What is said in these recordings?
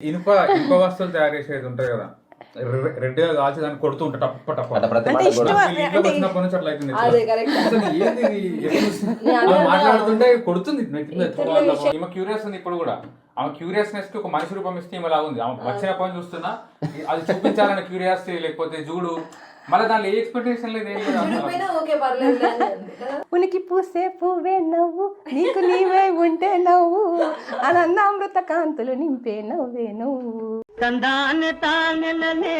ఇనుప ఇనుప వస్తువులు తయారు చేసేది ఉంటుంది కదా. రె- రెడ్డిగా కాల్చి దాన్ని కొడుతూ ఉంటా టప్ప టప్ప వచ్చినప్పటి నుంచి అట్లా అవుతుంది. మాట్లాడుతుంటే కొడుతుంది. ఈమె క్యూరియస్ ఉంది ఇప్పుడు కూడా. ఆమె క్యూరియస్నెస్కి ఒక మనిషి రూపం ఇస్తే ఈమె ఉంది ఆమె వచ్చిన పని చూస్తున్నా అది చూపించాలన్న క్యూరియాసిటీ లేకపోతే చూడు మళ్ళీ దాంట్లో ఏ ఎక్స్పెక్టేషన్ లేదు ఏం లేదు అసలు. చూడిపోయినా ఓకే పర్లేదు అని అంది కదా. ఉనికి పూసే పువ్వే నవ్వు నీకు నీవే ఉంటే నవ్వు ఆనందామృత కాంతులు నింపే నవ్వే నువ్వు తందానె తానెలనే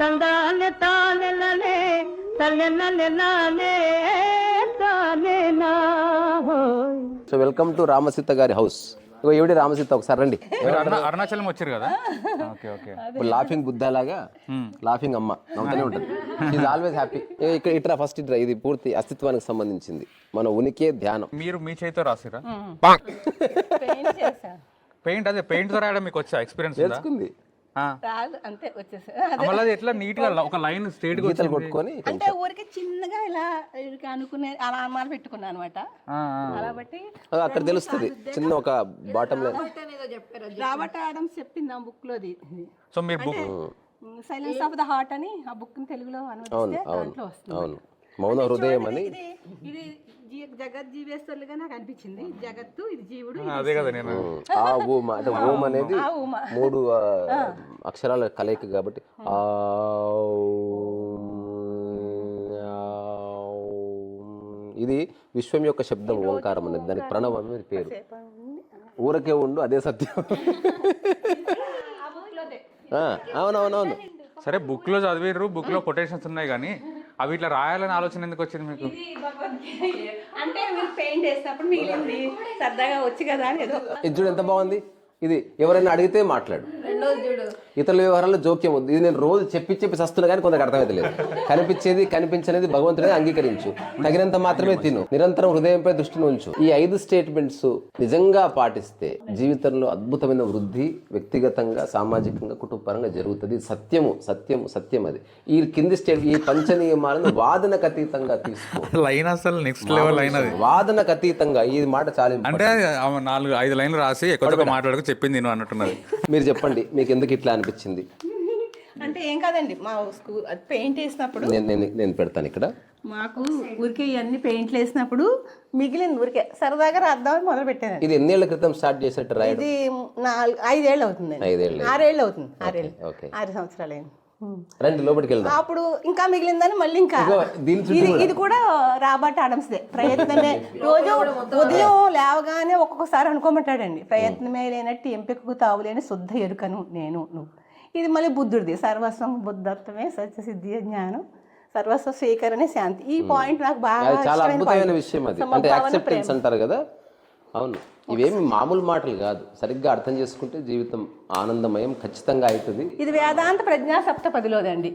తందానె తానెలనే హోయ్ సో వెల్కమ్ టు రామసీత గారి హౌస్ ఇగో ఈవిడ రామసీత ఒకసారి రండి. అరుణాచలం వచ్చారు కదా? Okay okay. ఇప్పుడు లాఫింగ్ బుద్ధ లాగా లాఫింగ్ అమ్మ నవ్వుతూనే ఉంటుంది. ఈజ్ ఆల్వేస్ హ్యాపీ ఇక్కడ ఇట్రా ఫస్ట్ ఇట్రా. ఇది పూర్తి అస్తిత్వానికి సంబంధించింది. మన ఉనికే ధ్యానం. మీరు మీ చేతితో రాసిరా పెయింట్ చేశా. పెయింట్ అదే పెయింట్తో రాయడం మీకు వచ్చా? ఎక్స్పీరియన్స్ ఉందా? తెలుసుకుంది. రాదు అంతే వచ్చేసా. ఎట్లా నీట్గా ఒక లైన్ స్ట్రేట్ గీతలు కొట్టుకొని అంటే ఊరికి చిన్నగా ఇలా ఊరికి అనుకునే అలా అనుమానం పెట్టుకున్నాను అనమాట. అలా బట్టి ఆ, అక్కడ తెలుస్తుంది చిన్న ఒక బాటమ్ లైన్. రాబర్ట్ ఆడమ్స్ చెప్పింది ఆ book లోది. So book silence of the heart అని ఆ బుక్ తెలుగులో అనువదిస్తే దాంట్లో వస్తుంది. అవును. మౌన హృదయం అని. ఇది జగత్ జీవేశ్వరులుగా నాకు అనిపించింది. జగత్తు ఇది జీవుడు అదే కదా నేను ఆ ఓం అంటే ఓం అనేది మూడు అక్షరాల కలయిక కాబట్టి ఆ. ఇది విశ్వం యొక్క శబ్దం ఓంకారం అనేది దానికి ప్రణవం అనేది పేరు. ఊరకే ఉండు అదే సత్యం. ఆ, అవునవునవును. సరే బుక్లో చదివిర్రు బుక్లో కొటేషన్స్ ఉన్నాయి కానీ అవి ఇట్లా రాయాలని ఆలోచన ఎందుకు వచ్చింది మీకు? అంటే మీరు పెయింట్ వేసినప్పుడు మిగిలింది సరదాగా వచ్చి కదా అని ఏదో. ఇది చూడు ఎంత బాగుంది? ఇది ఎవరైనా అడిగితే మాట్లాడు. ఇతరుల వ్యవహారాల్లో జోక్యం ఉంది. ఇది నేను రోజు చెప్పి చెప్పి వస్తున్నా కానీ కొందరికి అర్థమైతే లేదు కనిపించేది కనిపించనేది భగవంతుడే అంగీకరించు. తగినంత మాత్రమే తిను. నిరంతరం హృదయంపై దృష్టిని ఉంచు. ఈ ఐదు స్టేట్మెంట్స్ నిజంగా పాటిస్తే జీవితంలో అద్భుతమైన వృద్ధి వ్యక్తిగతంగా సామాజికంగా కుటుంబపరంగా జరుగుతుంది. సత్యము సత్యము సత్యం అది. ఈ కింది స్టేట్ ఈ పంచ నియమాలను వాదనకు అతీతంగా తీసుకో. లైన్ అసలు నెక్స్ట్ లెవెల్ అది. వాదనకు అతీతంగా ఈ మాట చాలా. అంటే నాలుగు ఐదు లైన్లు రాసి ఎక్కువ మాట్లాడుకు చెప్పింది నేను అన్నట్టున్నది. మీరు చెప్పండి. మీకు ఎందుకు ఇట్లా అనిపించింది? అంటే ఏం కాదండి మా స్కూల్ పెయింట్ వేసినప్పుడు నేను నేను నేను పెడతాను ఇక్కడ. మాకు ఊరికే ఇవన్నీ పెయింట్లు వేసినప్పుడు మిగిలింది ఊరికే. సరదాగా రాద్దామని మొదలు పెట్టాను ఇది ఎన్నేళ్ళ క్రితం స్టార్ట్ చేసినట్టు ఇది నాలుగు ఐదేళ్ళు అవుతుంది ఐదేళ్ళు. ఆరేళ్ళు అవుతుంది ఆరేళ్ళు. ఓకే. ఆరు సంవత్సరాలు అయింది. రండి లోపలికి వెళ్దాం. అప్పుడు ఇంకా మిగిలిందని మళ్ళీ ఇంకా ఇది కూడా. ఇది కూడా రాబర్ట్ ఆడమ్స్దే ప్రయత్నమే. రోజు ఉదయం లేవగానే ఒక్కొక్కసారి అనుకోమంటాడండి ప్రయత్నమే లేనట్టు ఎంపికకు తావులేని శుద్ధ ఎరుకను నేను నువ్వు. ఇది మళ్ళీ బుద్ధుడిది. సర్వస్వం బుద్ధత్వమే సత్యసిద్ధి జ్ఞానం సర్వస్వ స్వీకరణే శాంతి. ఈ పాయింట్ నాకు బాగా చాలా అద్భుతమైన. విషయం అది. అంటే. యాక్సెప్టెన్స్ అంటారు కదా? అవును. ఇవేమి మామూలు మాటలు కాదు. సరిగ్గా అర్థం చేసుకుంటే జీవితం ఆనందమయం ఖచ్చితంగా అవుతుంది. ఇది వేదాంత ప్రజ్ఞా సప్తపదిలోదండి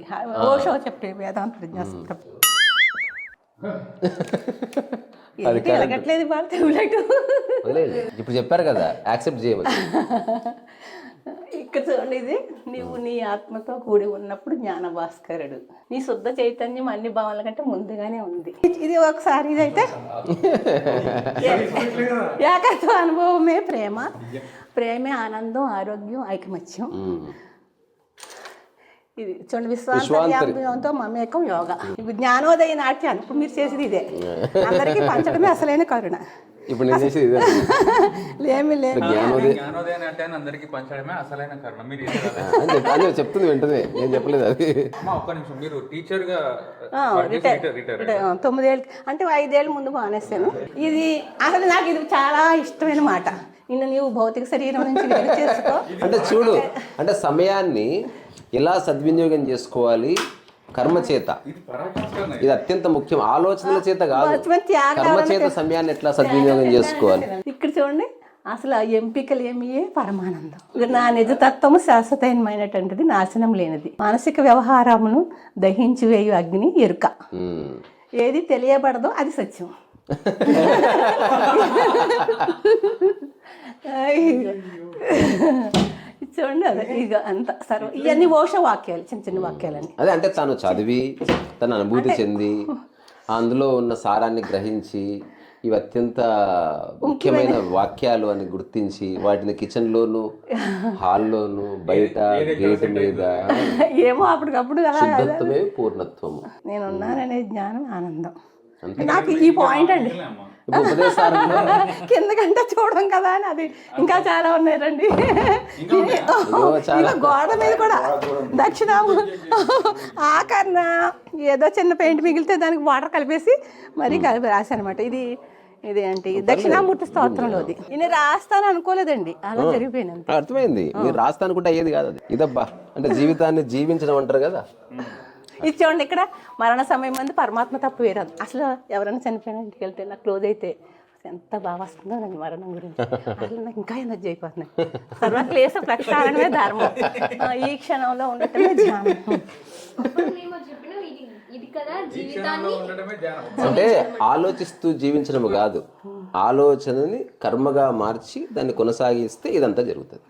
ఓషో చెప్పే వేదాంత ప్రజ్ఞా సప్తపది ఇప్పుడు చెప్పారు కదా యాక్సెప్ట్ చేయమని ఇక్కడ చూడండి ఇది నీవు నీ ఆత్మతో కూడి ఉన్నప్పుడు జ్ఞాన భాస్కరుడు నీ శుద్ధ చైతన్యం అన్ని భావాల కంటే ముందుగానే ఉంది. ఇది ఒకసారి ఇదైతే. ఏకత్వ అనుభవమే ప్రేమ. ప్రేమే ఆనందం ఆరోగ్యం ఐకమత్యం. ఇది చూడండి విశ్వాసంతో మమేకం యోగా. జ్ఞానోదయ నాట్యం ఇప్పుడు మీరు చేసేది ఇదే. అందరికీ పంచడమే అసలైన కరుణ. ఇప్పుడు నేను చేసేది ఇదే. లేమి లేదు జ్ఞానోదయం జ్ఞానోదయం అంటే అందరికి పంచడమే అసలైన కారణం మీరు అని చెప్తుంది వెంటనే. నేను చెప్పలేదు అది. అమ్మా, ఒక్క నిమిషం. మీరు టీచర్గా రిటైర్ రిటైర్ రిటైర్ తొమ్మిదేళ్ళు అంటే ఐదేళ్ళు ముందు మానేశాను ఇది అసలు నాకు ఇది చాలా ఇష్టమైన మాట. నిన్ను నీవు భౌతిక శరీరం నుంచి చేసుకో. అంటే చూడు అంటే సమయాన్ని ఎలా సద్వినియోగం చేసుకోవాలి కర్మ చేత. ఇది అత్యంత ముఖ్యం. ఆలోచనల చేత కాదు. కర్మ చేత సమయాన్ని ఎట్లా సద్వినియోగం చేసుకోవాలి? ఇక్కడ చూడండి అసలు ఆ ఎంపికలు ఏమియే పరమానందం. నా నిజతత్వము శాశ్వతమైనటువంటిది నాశనం లేనిది. మానసిక వ్యవహారమును దహించి వేయు అగ్ని ఎరుక. ఏది తెలియబడదో అది సత్యం. చూడండి అదే ఇక అంత సర్వ ఇవన్నీ ఓష వాక్యాలు చిన్న చిన్న వాక్యాలని అదే అంటే తను చదివి తన అనుభూతి చెంది అందులో ఉన్న సారాన్ని గ్రహించి ఇవి అత్యంత ముఖ్యమైన వాక్యాలు అని గుర్తించి వాటిని కిచెన్ లోను హాల్లోను బయట గేట్ మీద ఏమో అప్పటికప్పుడు అలా శుద్ధత్వమే పూర్ణత్వము. నేను ఉన్నాననే జ్ఞానం ఆనందం. నాకు ఈ పాయింట్ అండి. కిందకంటే చూడడం కదా అని అది ఇంకా చాలా ఉన్నాయి? రండి ఇంకా గోడ మీద కూడా దక్షిణాము. ఆకరణ ఏదో చిన్న పెయింట్ మిగిలితే దానికి వాటర్ కలిపేసి మరీ కలిపి రాశానమాట ఇది ఇది ఏంటి? దక్షిణామూర్తి స్తోత్రంలోది. ఇది రాస్తాను అనుకోలేదండి. అలా జరిగిపోయింది అంతే. అర్థమైంది. మీరు రాస్తా అనుకుంటే అయ్యేది కాదు అది. ఇదబ్బా అంటే జీవితాన్ని జీవించడం అంటారు కదా. ఇది చూడండి ఇక్కడ మరణ సమయం మంది పరమాత్మ తప్పు వేరే అసలు ఎవరైనా చనిపోయిన ఇంటికి వెళ్తే నాకు క్లోజ్ అయితే ఎంత బాగా వస్తుందో దాని మరణం గురించి. అసలు నాకు ఇంకా ఎనర్జీ అయిపోతున్నాయి సర్వక్లేశ ప్రక్షాళనమే ధర్మం. ఆ, ఈ క్షణంలో ఉండటమే ధ్యానం. అప్పుడు మేము చెప్పిన ఇది ఇది కదా జీవితాన్ని ఉండటమే ధ్యానం. అంటే ఆలోచిస్తూ జీవించడం కాదు. ఆలోచనని కర్మగా మార్చి దాన్ని కొనసాగిస్తే ఇదంతా జరుగుతుంది.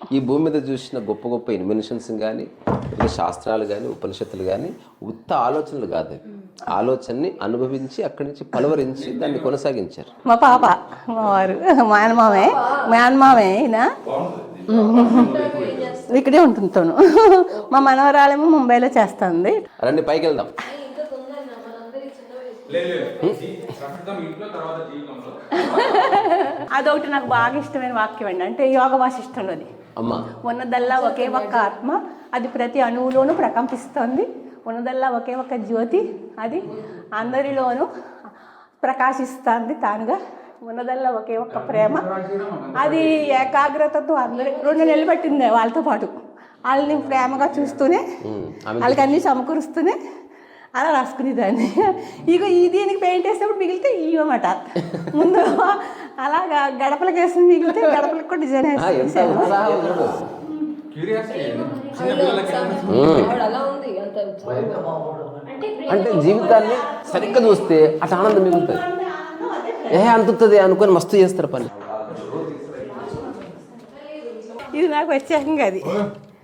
ఈ భూమి మీద చూసిన గొప్ప గొప్ప ఇన్వెన్షన్స్ కానీ లేదా శాస్త్రాలు కానీ ఉపనిషత్తులు కానీ ఉత్త ఆలోచనలు కాదు. అవి. ఆలోచనని అనుభవించి అక్కడి నుంచి పలవరించి దాన్ని కొనసాగించారు. మా పాప మా వారు మేనమామే మేనమామే ఈయన. ఇక్కడే ఉంటుంది తను. మా మనవరాలేమో ముంబైలో చేస్తుంది. రండి పైకి వెళ్దాం అదొకటి నాకు బాగా ఇష్టమైన వాక్యం అండి. అంటే యోగ వాసిష్టంలోది ఉన్నదల్లా ఒకే ఒక్క ఆత్మ అది ప్రతి అణువులోనూ ప్రకంపిస్తోంది. ఉన్నదల్లా ఒకే ఒక్క జ్యోతి అది అందరిలోనూ ప్రకాశిస్తుంది తానుగా. ఉన్నదల్లా ఒకే ఒక్క ప్రేమ అది ఏకాగ్రతతో అందరి రెండు నెలలు పట్టింది వాళ్ళతో పాటు. వాళ్ళని ప్రేమగా చూస్తూనే వాళ్ళకి అన్నీ సమకూరుస్తూనే అలా రాసుకునేదాన్ని. ఇక ఈ దీనికి పెయింట్ వేసినప్పుడు మిగిలితే ఇవన్నమాట ముందు అలాగా గడపలకు వేసి మిగిలితే గడపలకు కూడా డిజైన్. అంటే అంటే జీవితాన్ని సరిగ్గా చూస్తే అటు ఆనందం మిగులుతుంది. ఏ అంతుతుంది అనుకొని మస్తు చేస్తారు పని. ఇది నాకు వచ్చాక అది.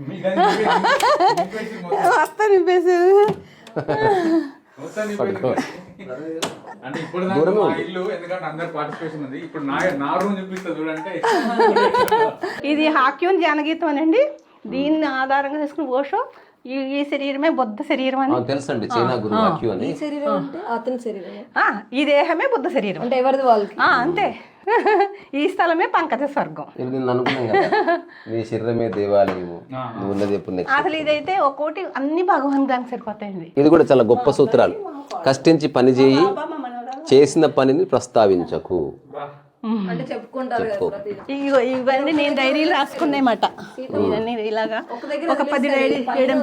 వస్తా నింపేసి అంటే ఇప్పుడు ఇల్లు ఎందుకంటే అందరు పార్టిసిపేషన్ ఉంది. ఇప్పుడు నా నా రూమ్ చూపిస్తా చూడంటే. ఇది హాక్యూన్ జానగీతం అనండి దీన్ని ఆధారంగా చేసుకుని ఓషో ఈ శరీరమే బుద్ధ శరీరం అని. తెలుసండి. చైనా వాక్యూ అని. ఈ శరీరం అంటే అతని శరీరం ఆ, ఈ దేహమే బుద్ధ శరీరం. అంటే ఎవరిది వాళ్ళకి? ఆ, అంతే. ఈ స్థలమే పంకజ స్వర్గం. ఇది నేను అనుకున్నాం కదా. నీ శరీరమే దేవాలయము. నువ్వు ఉన్నది ఎప్పుడు నెక్స్ట్ అసలు ఇదైతే ఒక్కోటి అన్ని భగవాన్ దానికి సరిపోతాయండి. ఇది కూడా చాలా గొప్ప సూత్రాలు. కష్టించి పని చేయి చేసిన పనిని ప్రస్తావించకు. అంటే చెప్పుకుంటారు ఇగో ఇవన్నీ నేను డైరీలు రాసుకున్నాయన్నమాట. ఇవన్నీ ఇలాగా ఒక పది డైరీ వదిలేయడం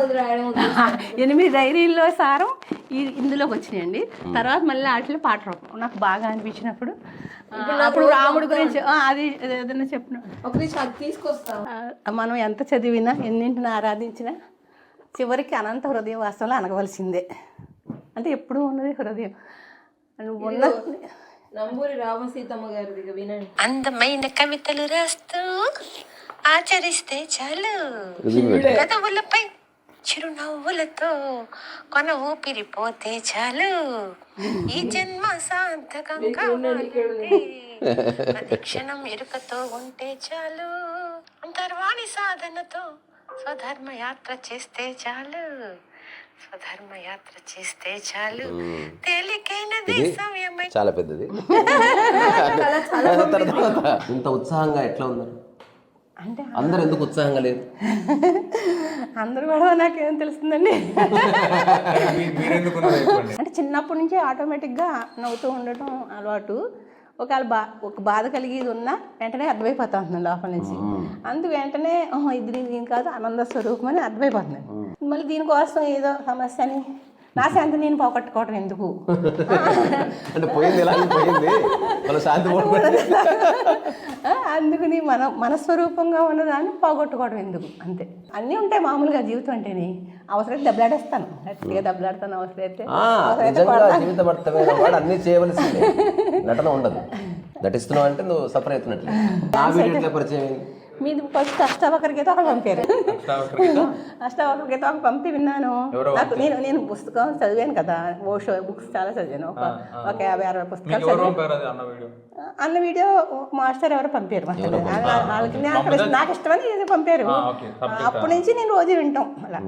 ఎనిమిది డైరీల్లో సారం ఈ- ఇందులోకి వచ్చినాయండి. తర్వాత మళ్ళీ వాటిలో పాట రూపం. నాకు బాగా అనిపించినప్పుడు అప్పుడు రాముడి గురించి అది ఏదైనా చెప్పిన ఒక నిమిషం అది తీసుకొస్తాం ఆ, మనం ఎంత చదివినా ఎన్నింటిని ఆరాధించినా చివరికి అనంత హృదయ వాసంలో అనగవలసిందే. అంటే ఎప్పుడూ ఉన్నది హృదయం? నువ్వు ఉన్న నంబూరి రామసీతమ్మ గారిది వినండి. అందమైన కవితలు రాస్తూ ఆచరిస్తే చాలు. పెదవులపై చిరునవ్వులతో కొన ఊపిరిపోతే చాలు. ఈ జన్మ సార్థకం కావాలంటే క్షణం ఎరుకతో ఉంటే చాలు. అంతర్వాణి సాధనతో స్వధర్మ యాత్ర చేస్తే చాలు. స్వధర్మ యాత్ర చేస్తే చాలు. చాలా పెద్దది. ఇంత ఉత్సాహంగా ఎట్లా ఉన్నారు? అంటే అందరు ఎందుకు ఉత్సాహంగా లేరు? అందరూ కూడా నాకేం తెలుస్తుందండి. అంటే చిన్నప్పటి నుంచి ఆటోమేటిక్గా నవ్వుతూ ఉండటం అలవాటు. ఒకవేళ బా ఒక బాధ కలిగేది ఉన్నా వెంటనే అర్థమైపోతా ఉంటుంది లోపల నుంచి. అందు వెంటనే "ఓహో, ఇది దీని కాదు ఆనంద స్వరూపం అని అర్థమైపోతుంది. మళ్ళీ దీనికోసం ఏదో సమస్య అని. నా శాంతి నేను పోగొట్టుకోవడం ఎందుకు? అంటే పోయింది ఎలా? పోయింది. వాళ్ళ శాంతి అందుకని మన మన స్వరూపంగా ఉన్నదాన్ని పోగొట్టుకోవడం ఎందుకు? అంతే. అన్నీ ఉంటాయి మామూలుగా జీవితం అంటేనే. అవసరమైతే దెబ్బలాడేస్తాను. గట్టిగా దెబ్బలాడతాను అవసరమైతే అన్ని చేయవలసిందే. నటన ఉండదు. నటిస్తున్నావు అంటే నువ్వు సఫర్ అవుతున్నట్లే. నా వీడియో పరిచయం? మీది ఫస్ట్ అష్టావకర గీత ఒకటి పంపారు. అష్టావకర గీత ఒకటి పంపి విన్నాను. నాకు నేను నేను పుస్తకం చదివాను కదా ఓషో బుక్స్ చాలా చదివాను. ఒక ఒక యాభై అరవై పుస్తకాలు చదివాను. అన్న వీడియో? మాస్టర్ ఎవరు పంపారు మాస్టర్. వాళ్ళ- వాళ్ళకి నాకు ఇష్టం- నాకు ఇష్టమని ఏదో పంపారు. అప్పటి నుంచి నేను రోజు వింటాం అలా.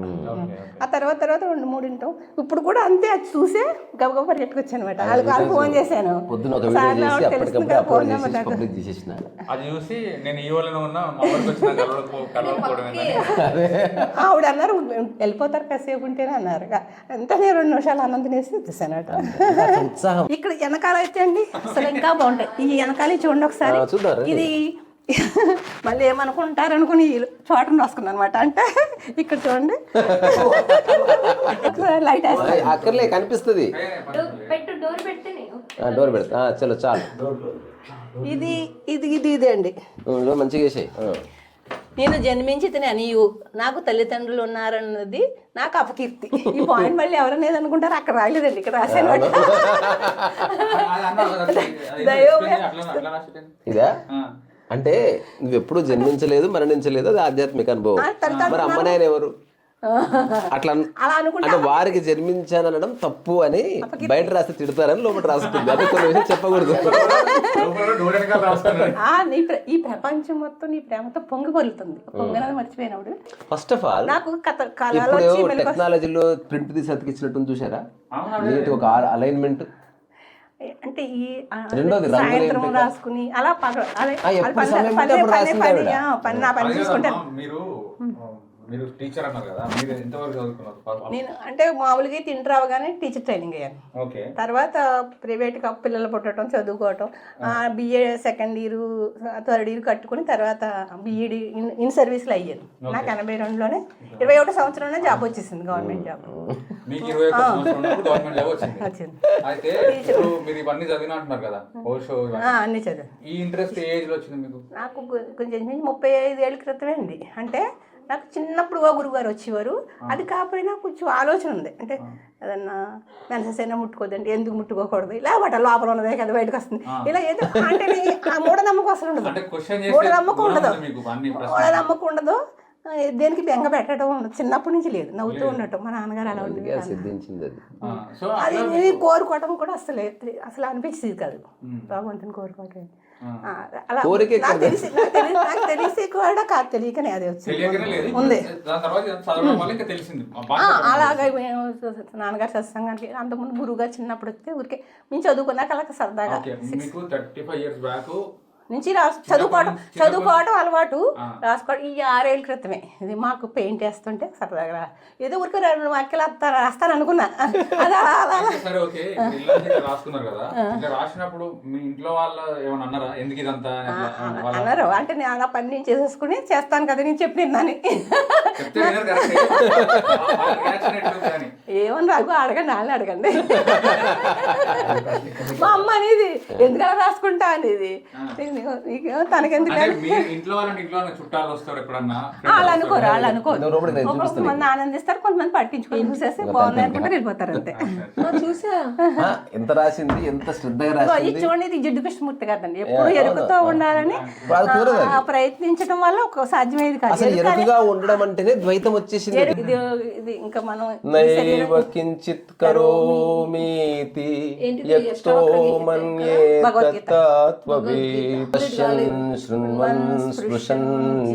ఆ తర్వాత తర్వాత రెండు మూడు వింటాం. ఇప్పుడు కూడా అంతే అది చూసే గబగబా పరిగెట్టుకొచ్చాను అనమాట వాళ్ళకి వాళ్ళు ఫోన్ చేశాను. పొద్దున ఒక వీడియో సార్ చేసి నాకు అప్పటికప్పుడు తెలుస్తుంది అప్లోడ్ ఫోన్ చేసి నెంబర్ అది చూసి నేను ఈ వాళ్ళలో ఉన్నా ఆవిడ అన్నారు వెళ్ళిపోతారు కాసేపు ఉంటేనే అన్నారు. వెంటనే రెండు నిమిషాలు అన్నం తినేసి ఉత్సాహం. ఇక్కడ వెనకాల అయితే అండి అసలు ఇంకా బాగుంటాయి. ఈ వెనకాల చూడండి ఒకసారి. ఇది మళ్ళీ ఏమనుకుంటారు అనుకుని ఈ చోటను రాసుకున్నాను అనమాట అంటే ఇక్కడ చూడండి. లైట్ అక్కర్లే కనిపిస్తుంది. డోర్ పెడితే. చలో చాలు. ఇది ఇది ఇది ఇదే అండి. మంచిగా వేసాయి నేను జన్మించి తినే నీవు నాకు తల్లిదండ్రులు ఉన్నారన్నది నాకు అపకీర్తి. ఈ పాయింట్ మళ్ళీ ఎవరనేది అనుకుంటారు అక్కడ రాయలేదండి ఇక్కడ రాశాను. ఇదా. అంటే నువ్వు ఎప్పుడు జన్మించలేదు మరణించలేదు అది ఆధ్యాత్మిక అనుభవం. మరి అమ్మ నాయన ఎవరు? అట్లా అన్- అలా అనుకుంటా. అంటే వారికి జన్మించానడం తప్పు అని బయట రాస్తే తిడతారని లోపల రాస్తుంది. అదే కొన్ని విషయం చెప్పకూడదు. ఈ ప్రపంచం మొత్తం నీ ప్రేమతో పొంగి పొరులుతుంది పొంగనది మర్చిపోయినప్పుడు ఫస్ట్ ఆఫ్ ఆల్ నాకు ఇప్పుడు. టెక్నాలజీలో ప్రింట్ తీసి అతికిచ్చినట్టు చూసారా? నీట్ ఒక అలైన్మెంట్ అంటే ఈ సాయంత్రం. రాసుకుని అలా పని- పని- చూసుకుంటాను. మీరు మీరు టీచర్ అన్నారు కదా మీరు ఎంతవరకు చదువుకున్నారు? నేను అంటే మామూలుగా అయితే ఇంటర్ అవగానే టీచర్ ట్రైనింగ్ అయ్యాను. ఓకే. తర్వాత ప్రైవేట్గా పిల్లలు పుట్టడం చదువుకోవటం BA second year third year కట్టుకుని తర్వాత బీఈడి ఇన్ సర్వీస్లో అయ్యాను. నాకు ఎనభై రెండులోనే ఇరవై ఒకటో సంవత్సరంలోనే జాబ్ వచ్చేసింది గవర్నమెంట్ జాబ్ మీకు ఇరవై ఒక్క సంవత్సరం ఉన్నప్పుడు గవర్నమెంట్ జాబ్ వచ్చింది. వచ్చింది. అయితే ఇప్పుడు మీరు ఇవన్నీ చదివిన అంటున్నారు కదా ఓషో ఇవన్నీ. ఆ, అన్నీ చదివాను. ఈ ఇంట్రెస్ట్ ఏ ఏజ్లో వచ్చింది మీకు? నాకు కొంచెం ముప్పై ఐదు ఏళ్ళ క్రితమే అండి అంటే నాకు చిన్నప్పుడు ఓ గురుగారు వచ్చేవారు. అది కాకపోయినా కొంచెం ఆలోచన ఉంది. అంటే ఏదన్నా మెన్సెస్ అయినా ముట్టుకోదండి ఎందుకు ముట్టుకోకూడదు? ఇలా బట్ట లోపల ఉన్నదే కదా బయటకు వస్తుంది. ఇలా ఏదో అంటే మూఢనమ్మకం అసలు ఉండదు. మూఢనమ్మకం ఉండదు. ఉంది మీకు అన్ని ప్రశ్నలు. మూఢనమ్మకం ఉండదు. దేనికి బెంగ పెట్టడం ఉండదు. చిన్నప్పటి నుంచి లేదు. నవ్వుతూ ఉండటం. మా నాన్నగారు అలా సిద్ధించింది అది. కోరుకోవటం కూడా అసలు. అసలు అనిపించేది కాదు. భగవంతుని కోరుకోవటం. అలా నాకు తెలిసి నాకు తెలిసి కూడా కాదు తెలియకనే అదే వచ్చింది. తెలియకనే లేదు. ఉంది. అలాగే మేము నాన్నగారు సత్సంగానికి అంతకుముందు గురువుగారు చిన్నప్పుడు వస్తే ఊరికే మేము చదువుకున్నాక అలా సరదాగా ఓకే మీకు థర్టీ ఫైవ్ ఇయర్స్ బ్యాక్ నుంచి రాసు చదువుకోవడం చదువుకోవడం అలవాటు రాసుకోవడం ఈ ఆరేళ్ళ క్రితమే. ఇది మాకు పెయింట్ వేస్తుంటే సరదాగా ఏదో ఊరికే రెండు వాక్యాలు రాస్తాను అనుకున్నా. అది అలా అలా. సరే ఓకే. రాసుకున్నారు కదా? ఇట్లా రాసినప్పుడు మీ ఇంట్లో వాళ్ళ ఏమన్నా అన్నారా? ఎందుకు ఇదంతా? అంటే నేను అలా పని నేను చేసేసుకుని చేస్తాను కదా నేను ఎట్లుంది అని ఏమని రాకు అడగండి వాళ్ళని అడగండి. మా అమ్మ అనేది ఎందుకలా రాసుకుంటా అనేది. నీకు- నీకు తనకెందుకు అంటే మీ ఇంట్లో వాళ్ళని ఇంట్లో వాళ్ళని చుట్టాలు వస్తారు ఎప్పుడన్నా? వాళ్ళు అనుకోరు అనుకోరు. కొంతమంది ఆనందిస్తారు కొంతమంది పట్టించుకొని చూసేసి బాగున్నాయి అనుకుంటారు వెళ్ళిపోతారు అంతే. చూసా. ఎంత రాసింది ఎంత శ్రద్ధగా ఇది చూడండి ఇది జిడ్డు కృష్ణమూర్తి గారిదండి. ఎప్పుడు ఎరుకుతో ఉండాలని ప్రయత్నించడం వల్ల ఒక సాధ్యమేది కాదు. అసలు ఎరుక ఎరుకుగా ఉండడం అంటేనే ద్వైతం వచ్చేసింది. ఇది ఇది ఇంకా మనం నైవ కించిత్ కరోమీతి యక్తో మన్యే భగవద్గీత. పశ్యన్ శృణ్వన్ స్పృశన్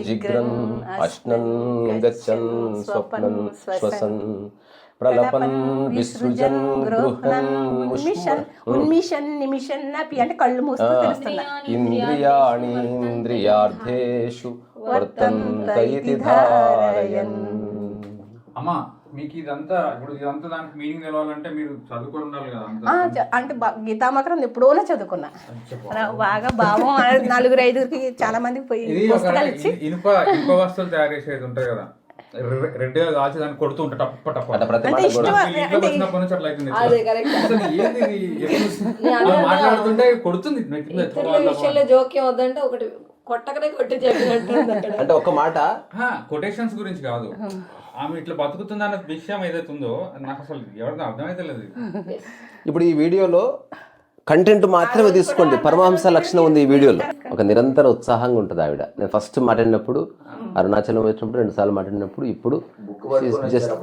జిగ్రన్ అశ్నన్ గచ్చన్ స్వప్నన్ శ్వసన్ ప్రలపన్ విసృజన్ గృహన్ ఉన్మిషన్ ఉన్మిషన్ నిమిషన్ అపి అంటే కళ్ళు తెలుస్తున్నా ఇంద్రియాణి ఇంద్రియార్థేషు వర్తంత ఇతి ధారయన్. అమ్మా మీకు ఇదంతా ఇప్పుడు ఇదంతా దానికి మీనింగ్ తెలవాలంటే మీరు చదువుకొని ఉండాలి కదా అంటే గీతామకరం ఎప్పుడోనే చదువుకున్నా. బాగా భావం నలుగురు ఐదుగురికి చాలా మందికి పోయి పుస్తకాలు ఇచ్చి. ఇనుప ఇనుప వస్తువులు తయారు చేసేది ఉంటాయి కదా. రెడ్గా కాల్చి దాన్ని కొడుతూ ఉంటారు టప్ప టప్ప మాట్లాడుతుంటే కొడుతుంది. మీద జోక్యం వద్దంటే ఒకటి కొట్టకనే కొట్టి చెప్పినట్టు అంటే ఒక మాట? కొటేషన్స్ గురించి కాదు. ఆమె ఇట్లా బతుకుతుంది అన్న విషయం ఏదైతే ఉందో నాకు అసలు ఎవరికి అర్థమైతే లేదు ఇప్పుడు ఈ వీడియోలో కంటెంట్ మాత్రమే తీసుకోండి. పరమహంస లక్షణం ఉంది ఈ వీడియోలో. ఒక ఒక నిరంతర ఉత్సాహంగా ఉంటుంది ఆవిడ. నేను ఫస్ట్ మాట్లాడినప్పుడు అరుణాచలం వచ్చినప్పుడు రెండు సార్లు మాట్లాడినప్పుడు ఇప్పుడు జస్ట్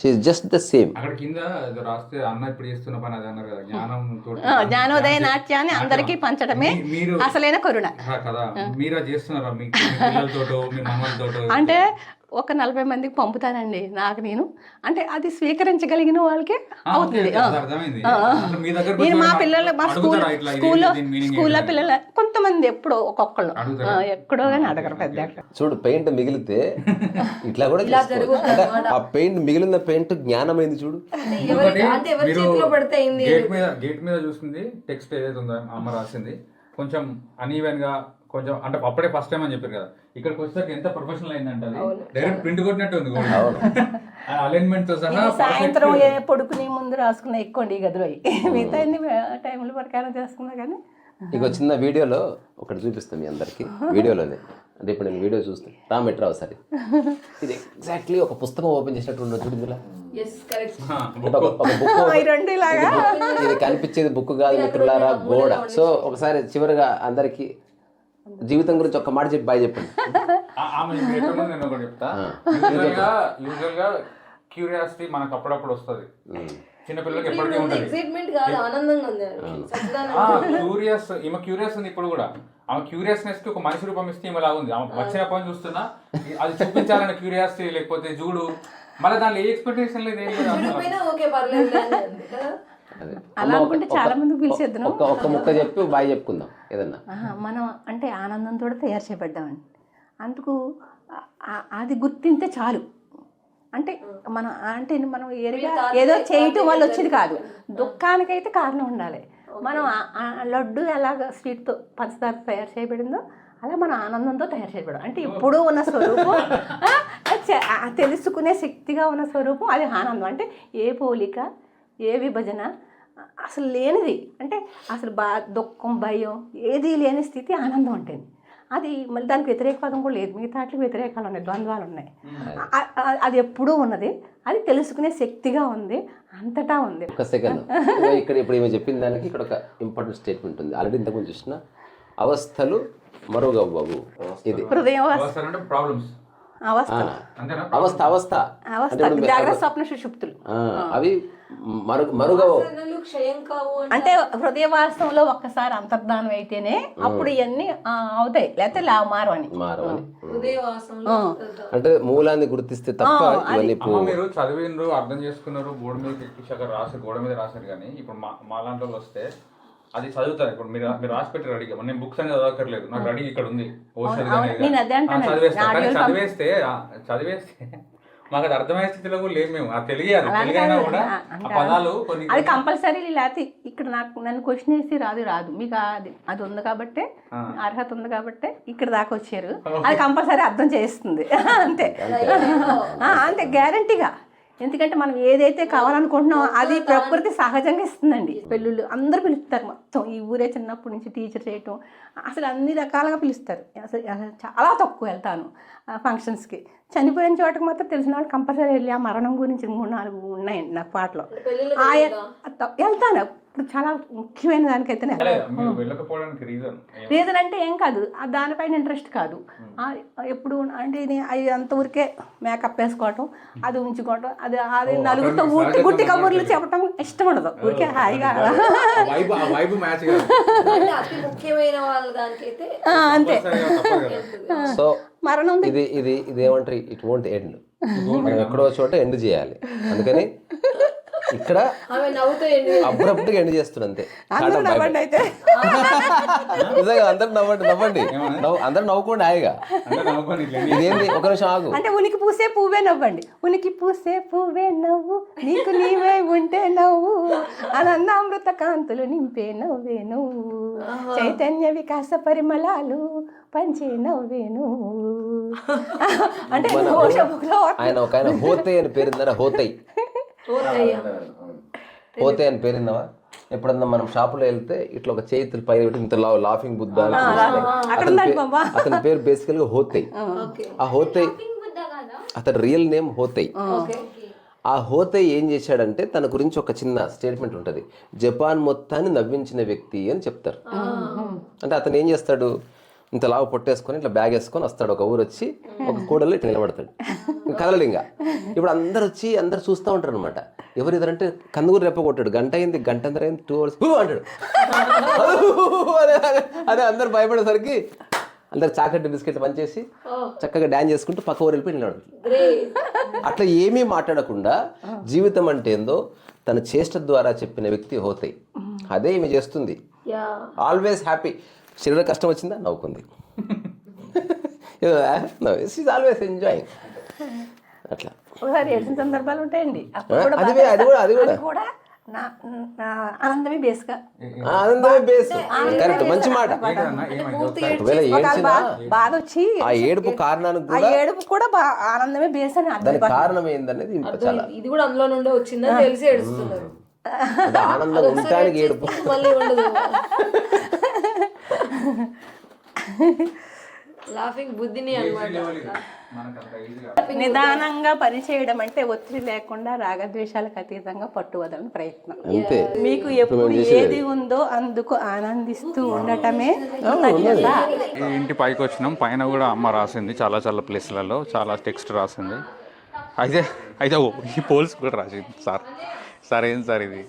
షీఈ్ జస్ట్ ద సేమ్ అక్కడ కింద ఏదో రాస్తే అన్న ఇప్పుడు చేస్తున్న పని అది అన్నారు కదా జ్ఞానం తోటి ఆ, జ్ఞానోదయ నాట్యాన్ని అందరికీ పంచడమే అసలైన కరుణ. ఆ, కదా. మీరు అది చేస్తున్నారా? మీ మీ పిల్లలతోటో మీ మనవలతోటో అంటే ఒక నలభై మందికి పంపుతానండి నాకు నేను. అంటే అది స్వీకరించగలిగిన వాళ్ళకి అవుతుంది. మీ పిల్లలు మా స్కూల్ స్కూల్లో స్కూల్లో? పిల్లలు కొంతమంది ఎప్పుడో ఒక్కొక్కళ్ళు. ఎక్కడో కానీ అడగరు పెద్ద చూడు పెయింట్ మిగిలితే ఇట్లా కూడా ఆ పెయింట్ మిగిలిన పెయింట్ జ్ఞానమైంది చూడు. గేట్ మీద గేట్ మీద చూసింది టెక్స్ట్ ఏదైతే ఉందో అమ్మ రాసింది కొంచెం అనీవెన్గా కొంచెం అంటే అప్పుడే ఫస్ట్ టైం అని చెప్పారు కదా. ఇక్కడికి వచ్చేసరికి ఎంత ప్రొఫెషనల్ అయిందంటే అది. డైరెక్ట్ ప్రింట్ కొట్టినట్టు ఉంది అలైన్మెంట్తో సహా సాయంత్రం ఏ పడుకునే ముందు రాసుకున్న ఎక్కువండి ఈ గదిలో మిగతా టైంల ప్రకారం చేసుకున్నా కానీ ఇక చిన్న వీడియోలో ఒకటి చూపిస్తాను మీ అందరికి. వీడియోలోనే. అంటే ఇప్పుడు నేను వీడియో చూస్తాను రామ్ ఎట్రా ఒకసారి? ఇది ఎగ్జాక్ట్లీ ఒక పుస్తకం ఓపెన్ చేసినట్టు ఉండదు చూడు ఒక ఒక ఇలాగా ఇది కనిపించేది బుక్ కాదు మిత్రులారా గోడ. సో ఒకసారి చివరిగా అందరికి జీవితం గురించి ఒక్క మాట చెప్పి బాయ్ చెప్పండి. యూజువల్గా యూజువల్గా క్యూరియాసిటీ మనకు అప్పుడప్పుడు వస్తుంది. చిన్నపిల్లలకి ఎప్పటికీ ఉంటుంది. ఎక్సైట్మెంట్ కాదు ఆనందంగా ఉంది క్యూరియస్ ఈమె క్యూరియస్ ఉంది ఇప్పుడు కూడా. ఆమె క్యూరియస్నెస్కి ఒక మనిషి రూపం ఇస్తే ఈమె లాగా ఉంది ఆమె వచ్చిన పని చూస్తున్నా అది చూపించాలనే క్యూరియాసిటీ లేకపోతే చూడు. మళ్ళీ దాంట్లో ఏ ఎక్స్పెక్టేషన్ లేదు. అలా అనుకుంటే ఒక- చాలా ఒక- ముక్క చెప్పి బాయ్ చెప్పుకుందాం ఏదన్నా. మనం అంటే ఆనందంతో తయారు చేయబడ్డామండి అందుకు అది గుర్తింటే చాలు. అంటే మనం అంటే మనం ఏరిగా ఏదో చేయటం వల్ల వచ్చేది కాదు. దుఃఖానికైతే కారణం ఉండాలి. మనం లడ్డు ఎలాగ స్వీట్తో పంచదార తయారు చేయబడిందో అలా మనం ఆనందంతో తయారు చేయబడం అంటే ఇప్పుడు ఉన్న స్వరూపం తెలుసుకునే శక్తిగా ఉన్న స్వరూపం అది ఆనందం. అంటే ఏ పోలిక ఏ విభజన అసలు లేనిది. అంటే అసలు బా దుఃఖం భయం ఏది లేని స్థితి ఆనందం ఉంటుంది అది మళ్ళీ దానికి వ్యతిరేక పదం కూడా లేదు. మిగతా వాటికి వ్యతిరేకాలు ఉన్నాయి ద్వంద్వాలు ఉన్నాయి. అది ఎప్పుడూ ఉన్నది. అది తెలుసుకునే శక్తిగా ఉంది అంతటా ఉంది. ఒక సెకండ్. ఇక్కడ ఇప్పుడు ఈమె చెప్పిన దానికి ఇక్కడ ఒక ఇంపార్టెంట్ స్టేట్మెంట్ ఉంది. ఆల్రెడీ ఇంతకుముందు చూసిన అవస్థలు మరుగవ్వవు. ఇది. హృదయం అవస్థ. అవసరం అంటే ప్రాబ్లమ్స్ అవస్థ. అంతేనా? అవస్థ జాగ్రత్త స్వప్న సుషుప్తులు. అవి మరు మరుగవు అంటే హృదయవాసంలో ఒక్కసారి అంతర్ధానం అయితేనే అప్పుడు ఇవన్నీ అవుతాయి. లేకపోతే లా మారు అని మారవని హృదయ వాసనలో అంటే మూలాన్ని గుర్తిస్తే తప్ప ఇవన్నీ మీరు చదివిండ్రు అర్థం చేసుకున్నారు బోర్డు మీద ఎక్కించి అక్కడ రాసి గోడ మీద రాశారు కానీ ఇప్పుడు మా మా లాంటి వాళ్ళు వస్తే అది చదువుతారు. ఇప్పుడు మీరు మీరు రాసి పెట్టి రెడీగా నేను బుక్స్ అనేది చదవక్కర్లేదు. నాకు రెడీ ఇక్కడ ఉంది. చదివేస్తా. చదివేస్తే మాకు అది అర్థమయ్యే స్థితిలో కూడా లేము మేము. అది తెలియాలి. తెలియైనా. కూడా ఆ, పదాలు కొన్ని అది కంపల్సరీ లేకపోతే ఇక్కడ నాకు నన్ను క్వశ్చన్ వేసి రాదు రాదు. మీకు అది అది ఉంది కాబట్టే అర్హత ఉంది కాబట్టే ఇక్కడ దాకా వచ్చారు. అది కంపల్సరీ అర్థం చేస్తుంది. అంతే. ఆ, అంతే. గ్యారంటీగా ఎందుకంటే మనం ఏదైతే కావాలనుకుంటున్నామో అది ప్రకృతి సహజంగా ఇస్తుందండి. పెళ్ళిళ్ళు అందరూ పిలుస్తారు మొత్తం. ఈ ఊరే చిన్నప్పటి నుంచి టీచర్ చేయటం అసలు అన్ని రకాలుగా పిలుస్తారు. అసలు చాలా తక్కువ వెళ్తాను ఫంక్షన్స్కి. చనిపోయిన చోటకి మాత్రం తెలిసిన వాళ్ళు కంపల్సరీ వెళ్ళి ఆ మరణం గురించి మూడు నాలుగు ఉన్నాయండి నాకు పాటలో. వెళ్తాను. ఇప్పుడు చాలా ముఖ్యమైన దానికైతే నేను లేదు, మీరు వెళ్ళకపోవడానికి రీజన్ రీజన్ అంటే ఏం కాదు. ఆ దానిపైన ఇంట్రెస్ట్ కాదు. ఎప్పుడు అంటే అది అంత ఊరికే మేకప్ వేసుకోవటం అది ఉంచుకోవటం అది అది నలుగురితో ఊరికి గుట్టి కబుర్లు చెప్పడం ఇష్టం ఉండదు. ఊరికే హాయిగా. వైబ్ ఆ వైబ్ మ్యాచ్ అంటే అతి ముఖ్యమైన వాళ్ళ దానికైతే ఆ, అంతే. సో మరణం. ఇది ఇది ఇది ఏమంటారు? ఇట్ వోంట్ ఎండ్ మనం ఎక్కడో చోట ఎండ్ చేయాలి. అందుకని ఇక్కడ ఆమె నవ్వుతూ ఎండి అప్పుడప్పుడు ఎండ్ చేస్తుంది అంతే. నిజంగా అందరు నవ్వండి నవ్వండి. నవ్వు అందరు నవ్వుకోండి హాయిగా. ఇదేంది? ఒక నిమిషం ఆగు. అంటే ఉనికి పూసే పువ్వే నవ్వండి. ఉనికి పూసే పువ్వే నవ్వు నీకు నీవే ఉంటే నవ్వు. ఆనందామృత కాంతులు నింపే నవ్వే నువ్వు. చైతన్య వికాస పరిమళాలు పంచే నవ్వే నువ్వు. అంటే ఆయన ఒక ఆయన హోతే అని పేరుందరా హోతై. హోతే అని పేరుందవా ఎప్పుడన్నా మనం షాపులో వెళ్తే ఇట్లా ఒక చేతులు పైన పెట్టి ఇంత లాఫింగ్ బుద్ధ అతని పేరు- బేసికల్గా హోతై. ఆ. హోతై అతని రియల్ నేమ్ హోతై. ఆ. హోతే ఏం చేశాడంటే తన గురించి ఒక చిన్న స్టేట్మెంట్ ఉంటుంది. జపాన్ మొత్తాన్ని నవ్వించిన వ్యక్తి అని చెప్తారు. అంటే అతను ఏం చేస్తాడు? ఇంత లావు పొట్టేసుకొని ఇట్లా బ్యాగ్ వేసుకొని వస్తాడు. ఒక ఊరు వచ్చి ఒక కూడలో ఇట్లా నిలబడతాడు. కదలడు ఇంకా ఇప్పుడు అందరు వచ్చి అందరు చూస్తూ ఉంటారు అనమాట ఎవరు ఎదురంటే కందుకూరు రెప్ప కొట్టాడు. గంట అయింది గంట అందర అయింది టూ అవర్స్ అంటాడు. అదే- అదే అందరు భయపడేసరికి అందరు చాకెట్ బిస్కెట్ పనిచేసి చక్కగా డాన్స్ చేసుకుంటూ పక్క ఊరు వెళ్ళిపోయి నిలబడు అట్లా ఏమీ మాట్లాడకుండా జీవితం అంటే ఏందో తన చేష్ట ద్వారా చెప్పిన వ్యక్తి హోతాయి అదే ఈమె చేస్తుంది. ఆల్వేస్ హ్యాపీ శరీర కష్టం వచ్చిందా? నవ్వుకుంది. ఆల్వేస్ ఎంజాయింగ్ అట్లా. ఒకసారి ఏడ్చిన సందర్భాలు ఉంటాయండి. అప్పుడు కూడా అది అది కూడా అది కూడా. ఆనందమే ఆనందమే బేస్ కరెక్ట్ మంచి మాట. బాధ వచ్చి ఆ ఏడుపు కారణానికి ఆ కూడా ఏడుపు కూడా బా- ఆనందమే బేస్ అని దానికి కారణం ఏందనేది ఇంకా చాలా. ఇది కూడా అందులో నుండే వచ్చిందని తెలిసి ఏడుస్తున్నారు. అంటే ఆనందంగా ఉండటానికి ఏడుపు. మళ్ళీ ఉండదు. లాఫింగ్ బుద్ధిని ఈజీగా నిదానంగా పనిచేయడం అంటే ఒత్తిడి లేకుండా రాగద్వేషాలకు అతీతంగా పట్టువదలని ప్రయత్నం. అంతే. మీకు ఎప్పుడు ఏది ఉందో అందుకు ఆనందిస్తూ ఉండటమే ఇంటి పైకి వచ్చినాం పైన కూడా అమ్మ రాసింది చాలా చాలా ప్లేస్లలో చాలా టెక్స్ట్ రాసింది. అయితే అయితే ఈ పోల్స్ కూడా రాసింది సార్. సార్ ఏం సార్ ఇది.